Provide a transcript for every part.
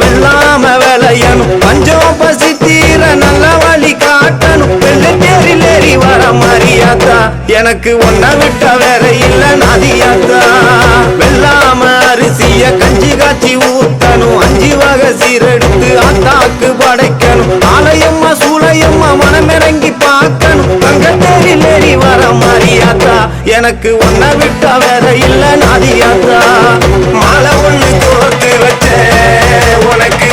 வெள்ளாம விளையணும் பஞ்சம் பசி தீர நல்ல வழி காட்டணும். வெள்ளத்தேரில் ஏறி வர மரியாதா எனக்கு ஒன்ன விட்ட வேற இல்ல நதியாத்தா. வெள்ளாம அரிசிய கஞ்சி காய்ச்சி ஊத்தணும். அஞ்சு வகை சீரெடுத்து அத்தாக்கு படைக்கணும். ஆலயம்மா சூளையம்மா மனமிறங்கி எனக்கு ஒன்ன விட்ட வேற இல்ல நதியாத்தா. மாலை ஒண்ணு கோர்த்து வச்ச உனக்கு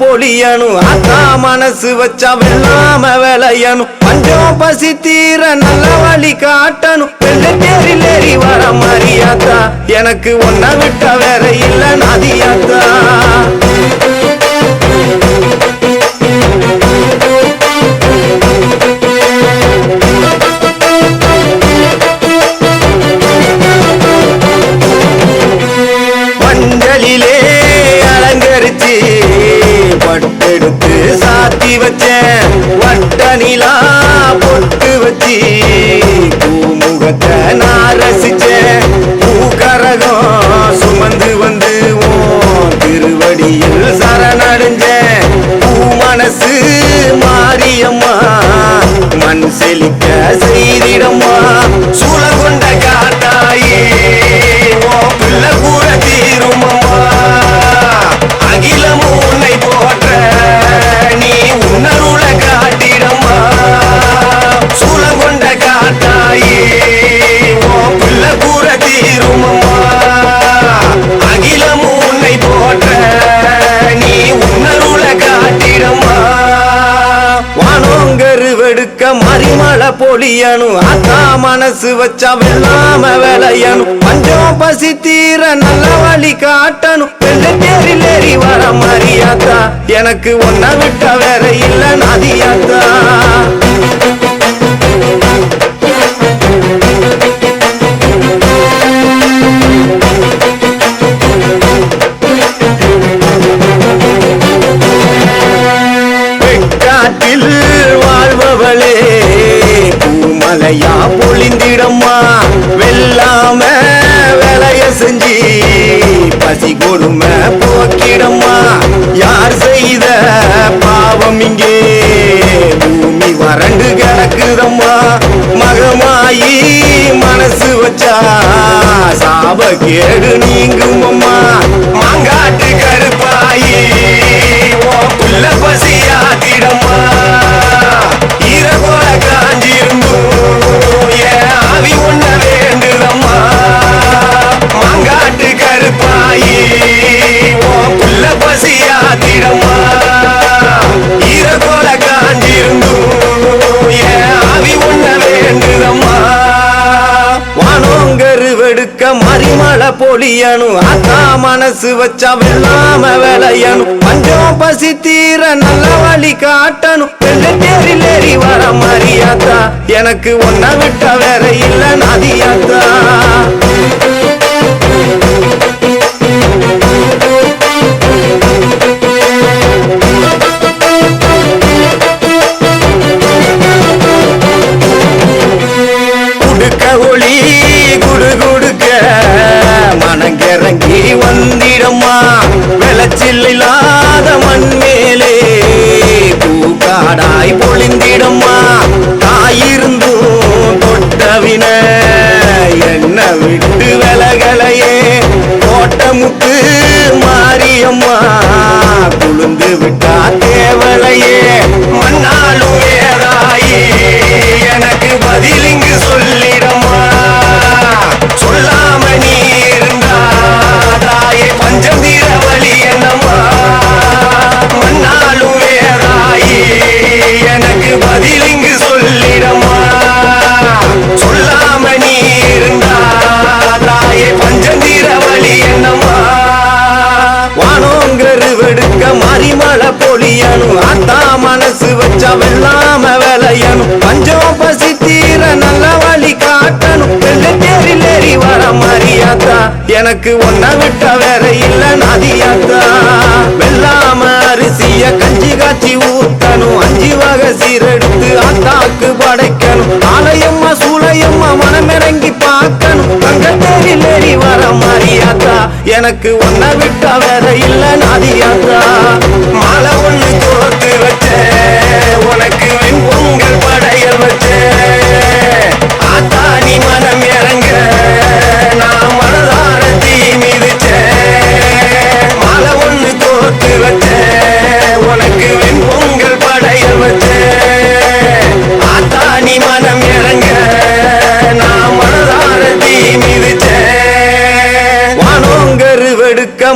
பொழியணும் அத்தா மனசு வச்சா வெள்ளாம விளையணும் பஞ்சம் பசி தீர நல்ல வழி காட்டணும் வெள்ளத்தேரில் ஏறி வர மாதிரியாத்தா எனக்கு ஒன்ன விட்ட வேற இல்ல நதியாத்தா. நான் ரசிச்சேன் பூக்கரகம் சுமந்து வந்து உன் திருவடியில் சரணடைஞ்சேன் பூ மனசு மாரியம்மா மண் செழிக்க மறிமலை அத்தா மனசு வச்சா வெள்ளாம விளையணும். பஞ்சம் பசி தீர நல்ல வழி காட்டணும். வெள்ளத்தேரில் ஏறி வர மரியாதா எனக்கு ஒன்ன விட்ட வேற இல்ல நதியாத்தா வெக்காட்டில் மலையா பொழிந்திடம்மா. வெல்லாம வேலைய செஞ்சு பசி கொடுமை போக்கிடம்மா. யார் செய்த பாவம் இங்கே? பூமி வறண்டு கிடக்குதம்மா. மகமாயி மனசு வச்சா சாப கேடு நீங்குமம்மா. மாங்காட்டு கருப்பாயி பசி மழை பொழியணும் அத்தா மனசு வச்சா வெள்ளாம விளையணும். பஞ்சம் பசி தீர நல்ல வழி காட்டணும். வெள்ளத்தேரில் ஏறி வர மரியாதா. எனக்கு ஒன்ன விட்ட வேற இல்ல நதியாத்தா. பூக்காடாய் பொழிந்திடம்மா தாயிருந்தும் தொட்டவின என்ன விட்டு விலகலையே. கோட்டமுத்து மாரியம்மா குளிந்து விட்டா தேவலையே. மண்ணாலும் ஏதாயே எனக்கு ஒன்ன விட்ட வேற இல்ல நாதியாத்தா வெள்ளாம அரிசிய கஞ்சி காய்ச்சி ஊத்தணும். அஞ்சு வகை சீரெடுத்து அத்தாக்கு படைக்கணும். ஆலயம்மா சூளையம்மா மனமிறங்கி பார்க்கணும். தங்கத்தேரில் ஏறி வர மாரியாத்தா எனக்கு ஒன்ன விட்ட வேற இல்ல நாதியாத்தா மாலை ஒண்ணு கோத்து வச்ச உனக்கு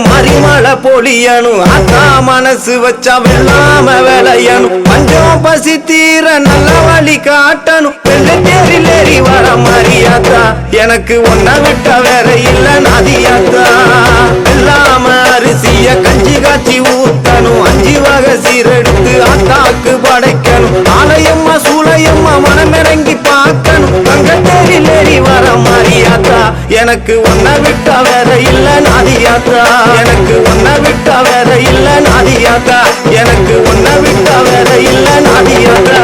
மரிமலை பொழியணும் ஆத்தா மனசு வச்சா வெள்ளாம விளையணும் பஞ்சம் பசி தீர நல்ல வழி காட்டணும் வெள்ளை ஏறி வர மாரியாத்தா எனக்கு ஒன்ன விட்ட வேற இல்ல நதியாத்தா. வெள்ளாம அரிசிய கஞ்சி காய்ச்சி ஊத்தணும். அஞ்சு வகை சீரெடுத்து ஆத்தாக்கு படைக்கணும். ஆலயம்மா சூளையம்மா மனமிறங்கி பார்க்கணும். தங்கத்தேரில் ஏறி வர மாரியாத்தா. எனக்கு ஒன்ன விட்டா வேற இல்ல நாதியாத்தா. எனக்கு ஒன்ன விட்டா வேற இல்ல நாதியாத்தா. எனக்கு ஒன்ன விட்டா வேற இல்ல நாதியாத்தா.